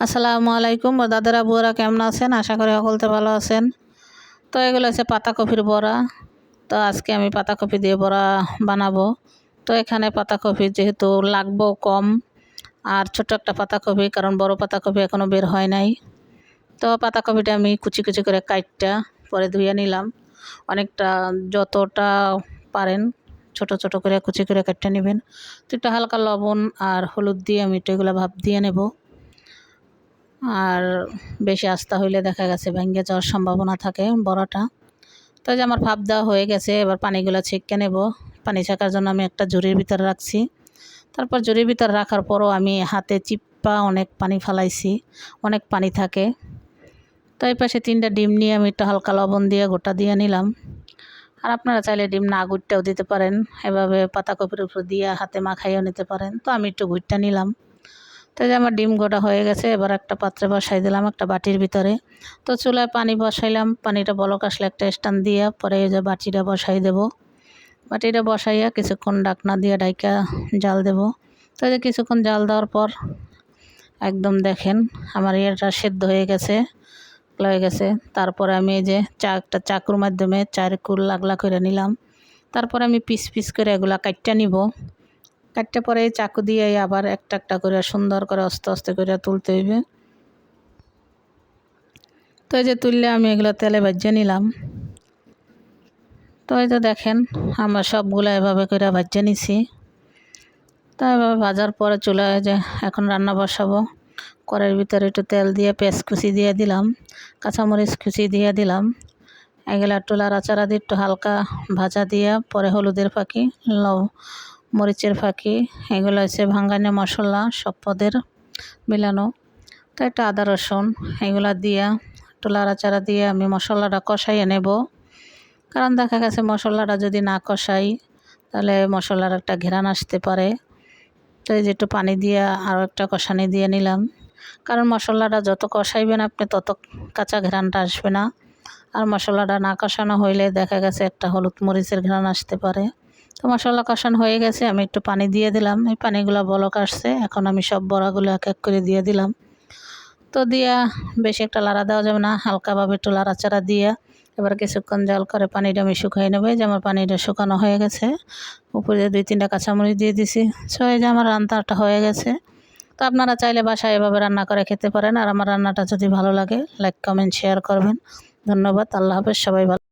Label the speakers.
Speaker 1: আসসালামু আলাইকুম। দাদারা, বুয়ারা কেমন আছেন? আশা করি সকলতে ভালো আছেন। তো এগুলো হচ্ছে পাতাকপির বড়া। তো আজকে আমি পাতাকপি দিয়ে বড়া বানাবো। তো এখানে পাতাকপি যেহেতু লাগবো কম, আর ছোট একটা পাতাকপি কারণ বড় পাতাকপি এখনও বের হয় নাই। তো পাতাকপিটা আমি কুচি কুচি করে কাটটা পরে ধুয়ে নিলাম। অনেকটা যতটা পারেন ছোট ছোট করে কুচি করে কাটতে নেবেন। তো একটু হালকা লবণ আর হলুদ দিয়ে আমি একটু এগুলো ভাপ দিয়ে নেব। আর বেশি আস্তা হইলে দেখা গেছে ভেঙে যাওয়ার সম্ভাবনা থাকে বড়াটা। তো যে আমার ভাপ দেওয়া হয়ে গেছে, এবার পানিগুলো ছেঁকে নেব। পানি ছাকার জন্য আমি একটা জুড়ির ভিতরে রাখছি। তারপর জুড়ির ভিতরে রাখার পরও আমি হাতে চিপ্পা অনেক পানি ফালাইছি, অনেক পানি থাকে। তো এই পাশে তিনটা ডিম নিয়ে আমি একটু হালকা লবণ দিয়ে গোটা দিয়ে নিলাম। আর আপনারা চাইলে ডিম না গুড়টাও দিতে পারেন, এভাবে পাতাকপির উপর দিয়ে হাতে মাখাইও নিতে পারেন। তো আমি একটু গুড়টা নিলাম। তো যে আমার ডিম গোটা হয়ে গেছে, এবার একটা পাত্রে বসাই দিলাম একটা বাটির ভিতরে। তো চুলায় পানি বসাইলাম, পানিটা বলক আসলে একটা স্ট্যান্ড দিয়ে পরে এই যে বাটিটা বসাই দেব। বাটিটা বসাইয়া কিছুক্ষণ ডাকনা দিয়ে ডাইকা জাল দেব। তো যে কিছুক্ষণ জাল দেওয়ার পর একদম দেখেন আমার ইয়েটা সেদ্ধ হয়ে গেছে হয়ে গেছে। তারপরে আমি এই যে চা, একটা চাকুর মাধ্যমে চারকুল লাগলা করে নিলাম। তারপরে আমি পিস পিস করে এগুলা কাটটা নিব। কাটতে পরে চাকু দিয়ে আবার একটা একটা করে সুন্দর করে আস্তে আস্তে করে তুলতে হইবে। তো এই যে তুললে আমি এগুলো তেলে ভাজিয়ে নিলাম। তো এই তো দেখেন, আমার সবগুলো এভাবে করে ভাজিয়ে নিছি। তো এভাবে ভাজার পরে চুলায় যে এখন রান্না বসাবো। কড়াইয়ের ভিতরে একটু তেল দিয়ে পেঁয়াজ কুচি দিয়ে দিলাম, কাঁচামরিচ কুচি দিয়ে দিলাম। এগুলা একটু লাড়াচাড়া দিয়ে একটু হালকা ভাজা দিয়ে, পরে হলুদের পাখি লব মরিচের ফাঁকি, এগুলো হচ্ছে ভাঙ্গানি মশলা সব পদের মিলানো। তো একটা আদা, রসুন, এগুলো দিয়া একটু লাড়াচাড়া দিয়ে আমি মশলাটা কষাইয়ে নেব। কারণ দেখা গেছে মশলাটা যদি না কষাই, তাহলে মশলার একটা ঘেরান আসতে পারে। তো এই যে একটু পানি দিয়ে আরও একটা কষানি দিয়ে নিলাম। কারণ মশলাটা যত কষাইবেন আপনি, তত কাঁচা ঘেরানটা আসবে না। আর মশলাটা না কষানো হইলে দেখা গেছে একটা হলুদ মরিচের ঘেরান আসতে পারে। তো মশলা কষানো হয়ে গেছে, আমি একটু পানি দিয়ে দিলাম। এই পানিগুলো বলক আসছে, এখন আমি সব বড়াগুলো এক এক করে দিয়ে দিলাম। তো দিয়া বেশি একটা লাড়া দেওয়া যাবে না, হালকাভাবে একটু লাড়াচাড়া দিয়ে এবার কিছুক্ষণ জল করে পানিটা আমি শুকাই নেবে। যে আমার পানিটা শুকানো হয়ে গেছে, উপরে দুই তিনটা কাঁচামরিচ দিয়ে দিছি। ছয় যে আমার রান্নাটা হয়ে গেছে। তো আপনারা চাইলে বাসায় এভাবে রান্না করে খেতে পারেন, আর আমার রান্নাটা যদি ভালো লাগে লাইক কমেন্ট শেয়ার করবেন। ধন্যবাদ, আল্লাহ হাফেজ, সবাই ভালো